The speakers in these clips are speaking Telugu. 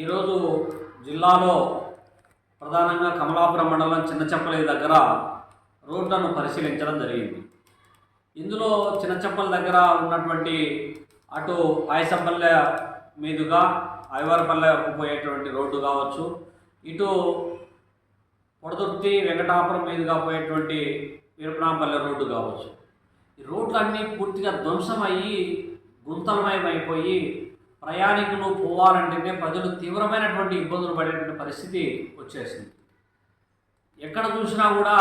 ఈరోజు జిల్లాలో ప్రధానంగా కమలాపురం మండలం చిన్నచెప్పలి దగ్గర రోడ్లను పరిశీలించడం జరిగింది. ఇందులో చిన్నచెప్పల దగ్గర ఉన్నటువంటి అటు ఆయసపల్లె మీదుగా ఐవారపల్లెకు పోయేటువంటి రోడ్డు కావచ్చు ఇటు పొడదుర్తి వెంకటాపురం మీదుగా పోయేటువంటి వీరపనాపల్లె రోడ్డు కావచ్చు. ఈ రోడ్లన్నీ పూర్తిగా ధ్వంసమయ్యి గుంతలమయమైపోయి ప్రయాణికులు పోవాలంటేనే ప్రజలు తీవ్రమైనటువంటి ఇబ్బందులు పడేటువంటి పరిస్థితి వచ్చేసింది. ఎక్కడ చూసినా కూడా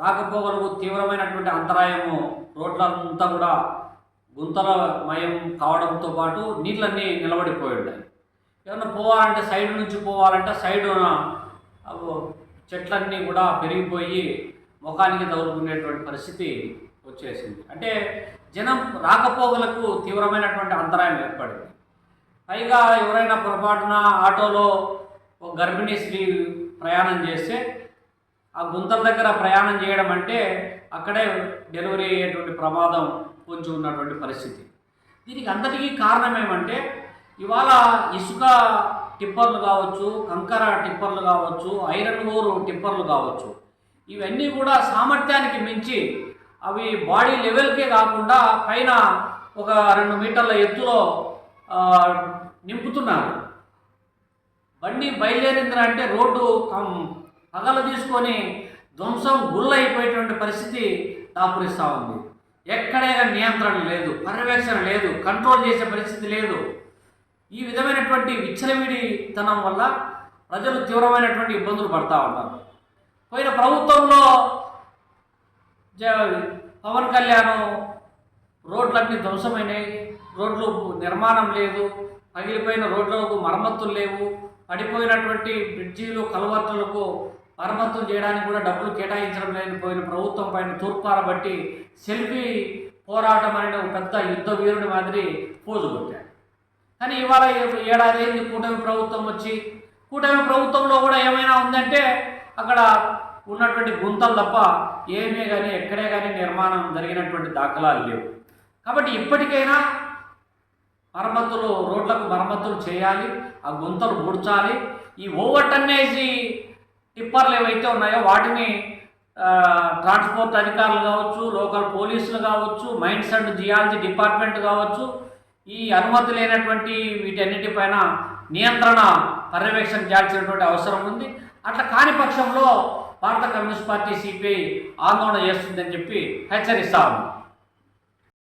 రాకపోకలకు తీవ్రమైనటువంటి అంతరాయము రోడ్లంతా కూడా గుంతలమయం కావడంతో పాటు నీళ్ళన్నీ నిలబడిపోయి ఉన్నాయి ఏమన్నా పోవాలంటే సైడ్ నుంచి పోవాలంటే సైడ్ చెట్లన్నీ కూడా పెరిగిపోయి ముఖానికి తగులుకునేటువంటి పరిస్థితి వచ్చేసింది. అంటే జనం రాకపోకలకు తీవ్రమైనటువంటి అంతరాయం ఏర్పడింది. పైగా ఎవరైనా పొరపాటున ఆటోలో ఒక గర్భిణీ స్త్రీ ప్రయాణం చేస్తే ఆ గుంతల దగ్గర ప్రయాణం చేయడం అంటే అక్కడే డెలివరీ అయ్యేటువంటి ప్రమాదం పొంచి ఉన్నటువంటి పరిస్థితి. దీనికి అంతటికీ కారణం ఏమంటే ఇవాళ ఇసుక టిప్పర్లు కావచ్చు కంకర టిప్పర్లు కావచ్చు ఐరన్ ఓరు టిప్పర్లు కావచ్చు ఇవన్నీ కూడా సామర్థ్యానికి మించి అవి బాడీ లెవెల్కే కాకుండా పైన ఒక రెండు మీటర్ల ఎత్తులో నింపుతున్నారు. బండి బయలుదేరిందిరా అంటే రోడ్డు పగలు తీసుకొని ధ్వంసం గుళ్ళైపోయేటువంటి పరిస్థితి దాపురిస్తూ ఉంది. ఎక్కడైనా నియంత్రణ లేదు పర్యవేక్షణ లేదు కంట్రోల్ చేసే పరిస్థితి లేదు. ఈ విధమైనటువంటి విచ్చలవిడితనం వల్ల ప్రజలు తీవ్రమైనటువంటి ఇబ్బందులు పడతా ఉంటారు పోయిన ప్రభుత్వంలో జ- పవన్ కళ్యాణ్ రోడ్లన్నీ ధ్వంసమైనాయి రోడ్లు నిర్మాణం లేదు పగిలిపోయిన రోడ్లకు మరమ్మతులు లేవు. పడిపోయినటువంటి బ్రిడ్జీలు కలవర్టులకు మరమ్మతులు చేయడానికి కూడా డబ్బులు కేటాయించడం లేని పోయిన ప్రభుత్వం పైన తూర్పారబట్టి సెల్ఫీ పోరాటం అనే ఒక పెద్ద యుద్ధ వీరుడి మాదిరి పోజు కొట్టాడు కానీ ఇవాళ ఏడాది అయింది కూటమి ప్రభుత్వం వచ్చి? కూటమి ప్రభుత్వంలో కూడా ఏమైనా ఉందంటే అక్కడ ఉన్నటువంటి గుంతలు తప్ప ఏమీ కానీ ఎక్కడే కానీ నిర్మాణం జరిగినటువంటి దాఖలాలు లేవు. కాబట్టి ఇప్పటికైనా మరమ్మతులు రోడ్లకు మరమ్మతులు చేయాలి ఆ గుంతలు పూడ్చాలి ఈ ఓవర్ టన్నేజీ టిప్పర్లు ఏవైతే ఉన్నాయో వాటిని ట్రాన్స్పోర్ట్ అధికారులు కావచ్చు లోకల్ పోలీసులు కావచ్చు మైండ్స్ అండ్ జియాలజీ డిపార్ట్మెంట్ కావచ్చు ఈ అనుమతి లేనటువంటి వీటన్నిటిపైన నియంత్రణ పర్యవేక్షణ చేయాల్సినటువంటి అవసరం ఉంది. అట్లా కాని పక్షంలో భారత కమ్యూనిస్ట్ పార్టీ సిపిఐ ఆందోళన చేస్తుందని చెప్పి హెచ్చరిస్తా ఉంది